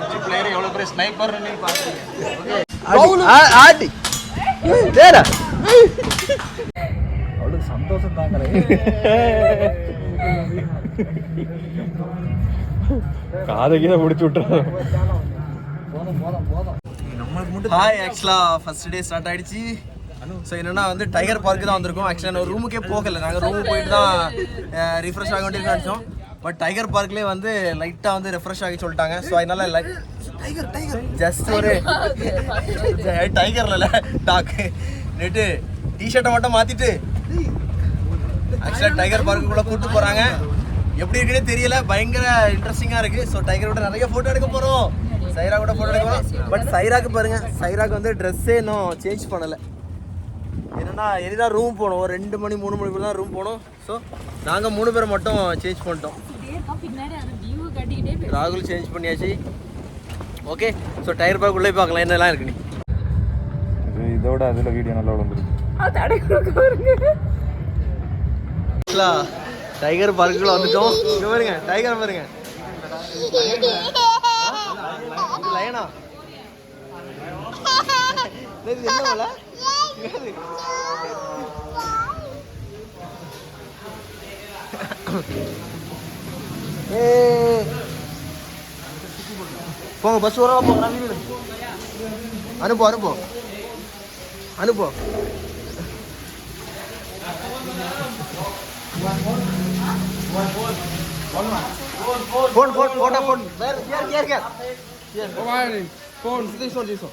PUBG player எவ்வளவு பெரிய sniper ஆடி. தேரா. அவளுக்கு சந்தோஷம் தாங்கல காதை கீழே முடிச்சு விட்டுறோம். ஹாய் ஆக்சுவலாக ஃபர்ஸ்ட் டே ஸ்டார்ட் ஆயிடுச்சு. ஸோ என்னன்னா வந்து டைகர் பார்க்கு தான் வந்திருக்கோம். ஆக்சுவலாக நான் ரூமுக்கே போகல. நாங்கள் ரூமுக்கு போயிட்டு தான் ரிஃப்ரெஷ் ஆக வேண்டியது நினச்சோம். பட் டைகர் பார்க்லேயே வந்து லைட்டாக வந்து ரெஃப்ரெஷ் ஆகி சொல்லிட்டாங்க. ஸோ அதனால லைட் டைகர் டைகர் ஜஸ்ட் ஒரு டைகர்ல டாக்கு நெட்டு டிஷர்ட்டை மட்டும் மாற்றிட்டு ஆக்சுவலாக டைகர் பார்க்குக்குள்ளே கூப்பிட்டு போகிறாங்க எப்படி இருக்குன்னு தெரியல பயங்கர இன்ட்ரெஸ்டிங்காக இருக்குது ஸோ டைகர் கூட நிறைய ஃபோட்டோ எடுக்க போகிறோம் சைரா கூட ஃபோட்டோ எடுக்க போகிறோம் பட் சைராக்கு பாருங்க சைராக்கு வந்து ட்ரெஸ்ஸே இன்னும் சேஞ்ச் பண்ணலை. என்னன்னா இனிதான் ரூம் போகணும். ஒரு ரெண்டு மணி மூணு மணி தான் ரூம் போகணும். ஸோ நாங்கள் மூணு பேர் மட்டும் சேஞ்ச் பண்ணிட்டோம். ராகுல் சேஞ்ச் பண்ணியாச்சு. ஓகே ஸோ டயர் பார்க் உள்ளே பார்க்கலாம். என்னெல்லாம் இருக்கு நீ? இதோட அதில் வீடியோ நல்லா வருங்க டைகர் பார்க்குள்ள வந்துட்டோம். இங்க பாருங்க டைகர் பாருங்க. லயனா இது என்ன ஏ போங்க பஸ் வரவா போங்க நான் வீடு அனுப்போ அனுப்போ. அனுப்போ. ஃபோன் ஃபோன் ஃபோன் வேற தீசோ தீசோ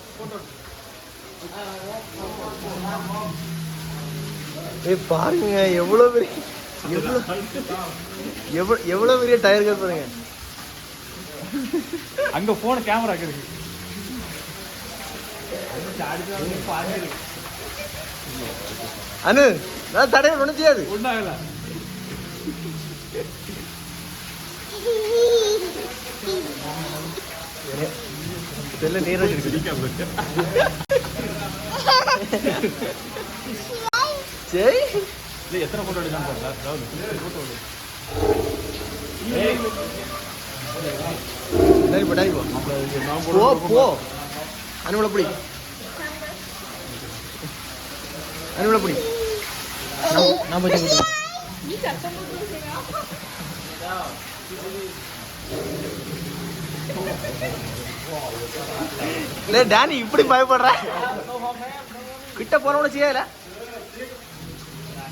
ஏய் பாருங்க எவ்வளோ பெரிய எவ்வளவு எவ்வளவு எவ்வளவு பெரிய டயர்கள் பாருங்க. அங்க போன கேமரா இருக்கு. அனு நான் தடைய ஒன்றும் செய்யாது ஒன்றாகல செல்ல நீர் வச்சிருக்கு சரி. இல்லை எத்தனை போட்டோ எடுக்கலாம் போட்டோ டரி போ டரி போ. போ போ. அனுமலை பிடி. அனுமலை பிடி. நான் போய் இல்லை டேனி இப்படி பயப்படுற? கிட்ட போனவன செய்யல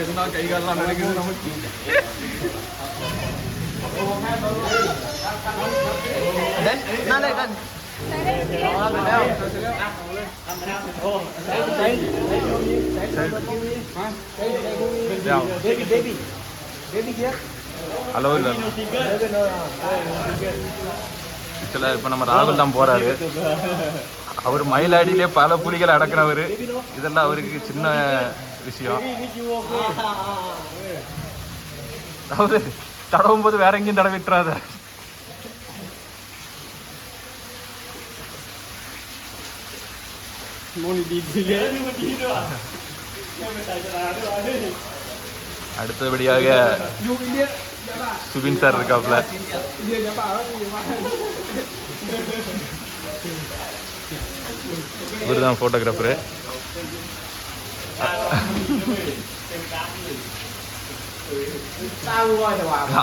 இருந்தா கை காலெல்லாம் நினைக்கிறது நமக்கு ஹலோ இல்லை இப்போ நம்ம ராகுல் தான் போறாரு அவர் மயிலாடியிலே பல புலிகளை அடக்குறவர். இதெல்லாம் அவருக்கு சின்ன விஷயம். அதாவது தடவும் போது வேற எங்கேயும் தடவிட்டுறாத அடுத்தபடியாக சுபின் சார் இருக்காப்ல இவர் தான் ஃபோட்டோகிராஃபரு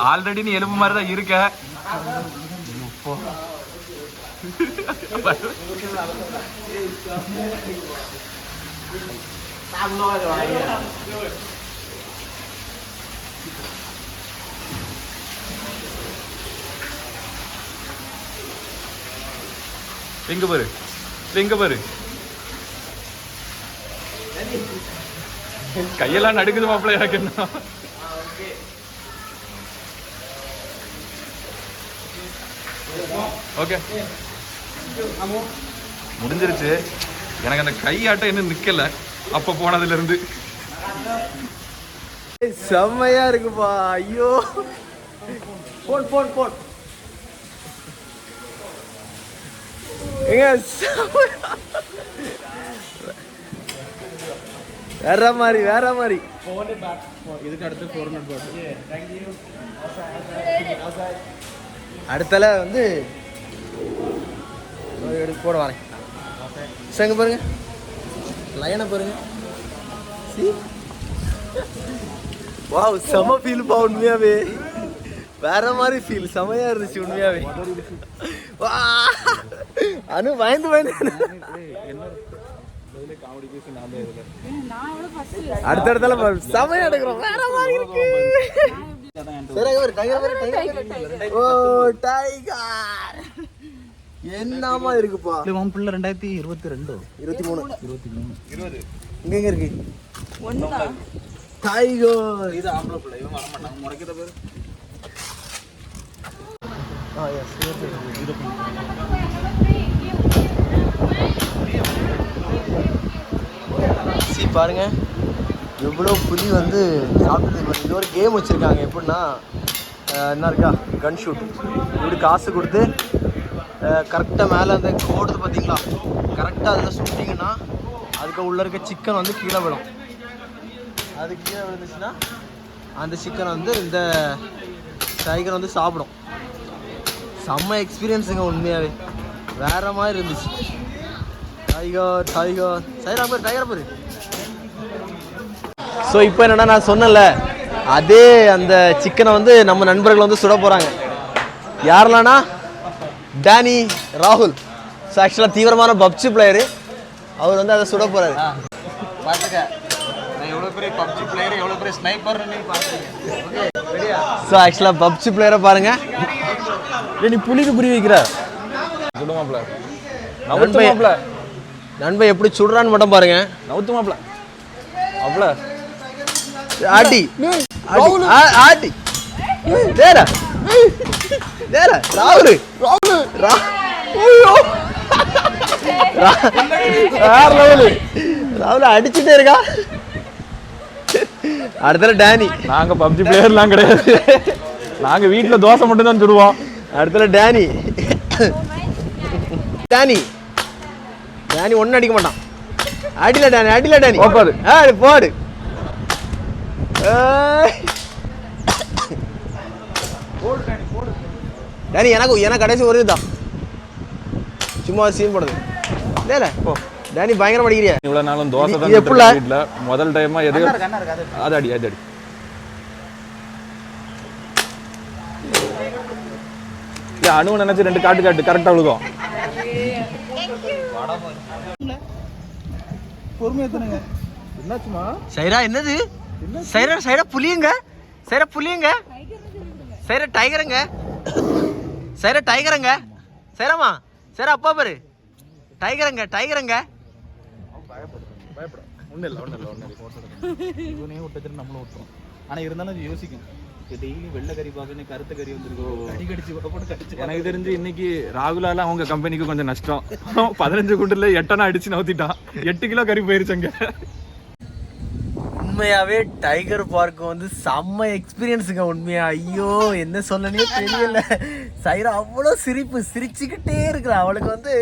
ஆல்ரெடி நீ எலும்பு மாதிரி தான் இருக்க. எங்க பாரு. எங்க பாரு. கையெல்லாம் நடுக்குது மாப்பிள்ள எனக்கு என்ன? ஓகே. முடிஞ்சிருச்சு. எனக்கு அந்த கையாட்டம் இன்னும் நிக்கல. அப்ப போனதுல இருந்து செம்மையா இருக்குப்பா. ஐயோ. போன் போன் போன் ஏங்க செம்மையா- வேற மாதிரி வேற மாதிரி. இதுக்கு அடுத்தல வந்து எடுத்து போட வரேன். சங்க பாருங்க. லைனை பாருங்க. சி. வாவ் செம ஃபீல் பா உண்மையாவே. வேற மாதிரி ஃபீல் செமையா இருந்துச்சு உண்மையாவே. வா அனு பயந்து பயந்து. அடுத்த இடத்துல பாரு, செமையா எடுக்கிறோம். வேற மாதிரி இருக்கு. என்னமா இருக்குப்பா? உன் பிள்ளை ரெண்டாயிரத்தி இருபத்தி ரெண்டு. இருபத்தி மூணு. இருபத்தி மூணு. இங்க எங்க இருக்கு? டைகர் இது ஆம்பளை பிள்ளை இவன் வரமாட்டான் முறைக்கிற பேர். ஆ எஸ் சி பாருங்கள் எவ்வளோ புலி வந்து சாப்பிட்டு இது ஒரு கேம் வச்சுருக்காங்க. எப்படின்னா என்ன இருக்கா? கன் ஷூட் இப்படி காசு கொடுத்து கரெக்டாக மேலே அந்த ஓடுது பார்த்தீங்களா கரெக்டாக அதில் சுட்டிங்கன்னா அதுக்கு உள்ள இருக்க சிக்கன் வந்து கீழே விடும் அது கீழே விழுந்துச்சுன்னா அந்த சிக்கனை வந்து இந்த டைகர் வந்து சாப்பிடும். செம்ம எக்ஸ்பீரியன்ஸுங்க உண்மையாகவே வேற மாதிரி இருந்துச்சு. டைகர் டைகர் சைரா பேர் டைகர் பேர் ஸோ இப்போ என்னன்னா நான் சொன்னல அதே அந்த சிக்கனை வந்து நம்ம நண்பர்கள் வந்து சுட போகிறாங்க யாரெல்லாம்னா? டேனி ராகுல் ஸோ ஆக்சுவலாக தீவிரமான பப்ஜி பிளேயரு அவர் வந்து அதை சுட போகிறாரு ஸோ ஆக்சுவலாக பப்ஜி பிளேயரை பாருங்க. நீ புலிக்கு புரி வைக்கிற? நண்பன் எப்படி சுடுறான்னு மட்டும் பாருங்க. நவுத்துமாப்ல அப்ல ஆட்டி ஆட்டி. ஆ- ஆட்டி தேரா தேரா ராகுல் ராகுல் ரா ஐயோ ரா- வேற லெவலு ராகுல் அடிச்சுட்டே இருக்கா அடுத்தல டேனி நாங்க பப்ஜி பிளேயர்லாம் கிடையாது நாங்க வீட்ல தோசை மட்டும் தான் சுடுவோம் அடுத்தல டேனி டேனி டேனி ஒன்றும் அடிக்க மாட்டான் அடில டேனி அடில டேனி போப்பாரு. ஆ போடு ஏய். டேனி எனக்கு எனக்கு கடைசி ஒரு இதுதான். சும்மா சீன் போடுது இல்ல போ. டேனி பயங்கரம் அடிக்கிறியா. இவ்வளவு நாளும் தோசை தான்? வீட்ல. முதல் டைமா எது அது அடி அது அடி அணுவை நினைச்சு ரெண்டு காட்டு காட்டு கரெக்டா விழுகும். பொறுமையாக தானுங்க என்னாச்சுமா சைரா என்னது? சைரா சைரா புலியுங்க சைரா புலியுங்க சைரா டைகருங்க. சைரா டைகருங்க. சைராமா சைரா அப்பா பாரு. டைகருங்க டைகருங்க. ஒண்ணு இல்ல ஒண்ணு இல்ல ஒண்ணு இல்ல. இவனே விட்டதுன்னு நம்மளும் விட்டுரும் ஆனால் இருந்தாலும் அது யோசிக்கும். டெய்லி வெள்ளை கறி பார்க்கணும் கருத்த கறி வந்துருக்கு. கடி கடிச்சு போட்டு கடிச்சு எனக்கு தெரிஞ்சு இன்னைக்கு ராகுலால அவங்க கம்பெனிக்கு கொஞ்சம் நஷ்டம். பதினஞ்சு குண்டுல எட்டனா அடிச்சு நவுத்திட்டான். எட்டு கிலோ கறி போயிருச்சங்க உண்மையாவே டைகர் பார்க் வந்து செம்ம எக்ஸ்பீரியன்ஸுங்க உண்மையா. ஐயோ என்ன சொல்லனே தெரியல. சைரா அவ்வளோ சிரிப்பு சிரிச்சுக்கிட்டே இருக்கிறா. அவளுக்கு வந்து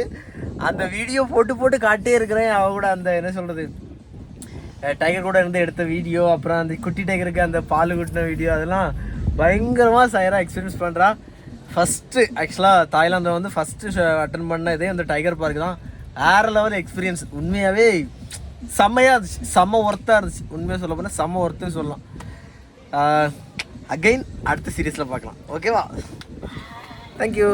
அந்த வீடியோ போட்டு போட்டு காட்டே இருக்கிறேன். அவ கூட அந்த என்ன சொல்றது டைகர் கூட இருந்து எடுத்த வீடியோ அப்புறம் அந்த குட்டி டைகருக்கு அந்த பால் குட்டின வீடியோ அதெல்லாம் பயங்கரமாக சைரா எக்ஸ்பீரியன்ஸ் பண்ணுறா ஃபஸ்ட்டு ஆக்சுவலாக தாய்லாந்தில் வந்து ஃபஸ்ட்டு அட்டன் பண்ண இதே அந்த டைகர் பார்க் தான். வேறு லெவல் எக்ஸ்பீரியன்ஸ் உண்மையாகவே செம்மையாக இருந்துச்சு. செம்ம ஒர்த்தாக இருந்துச்சு. உண்மையாக சொல்ல போனால் செம்ம ஒர்த்துன்னு சொல்லலாம். அகைன் அடுத்த சீரீஸில் பார்க்கலாம். ஓகேவா தேங்க்யூ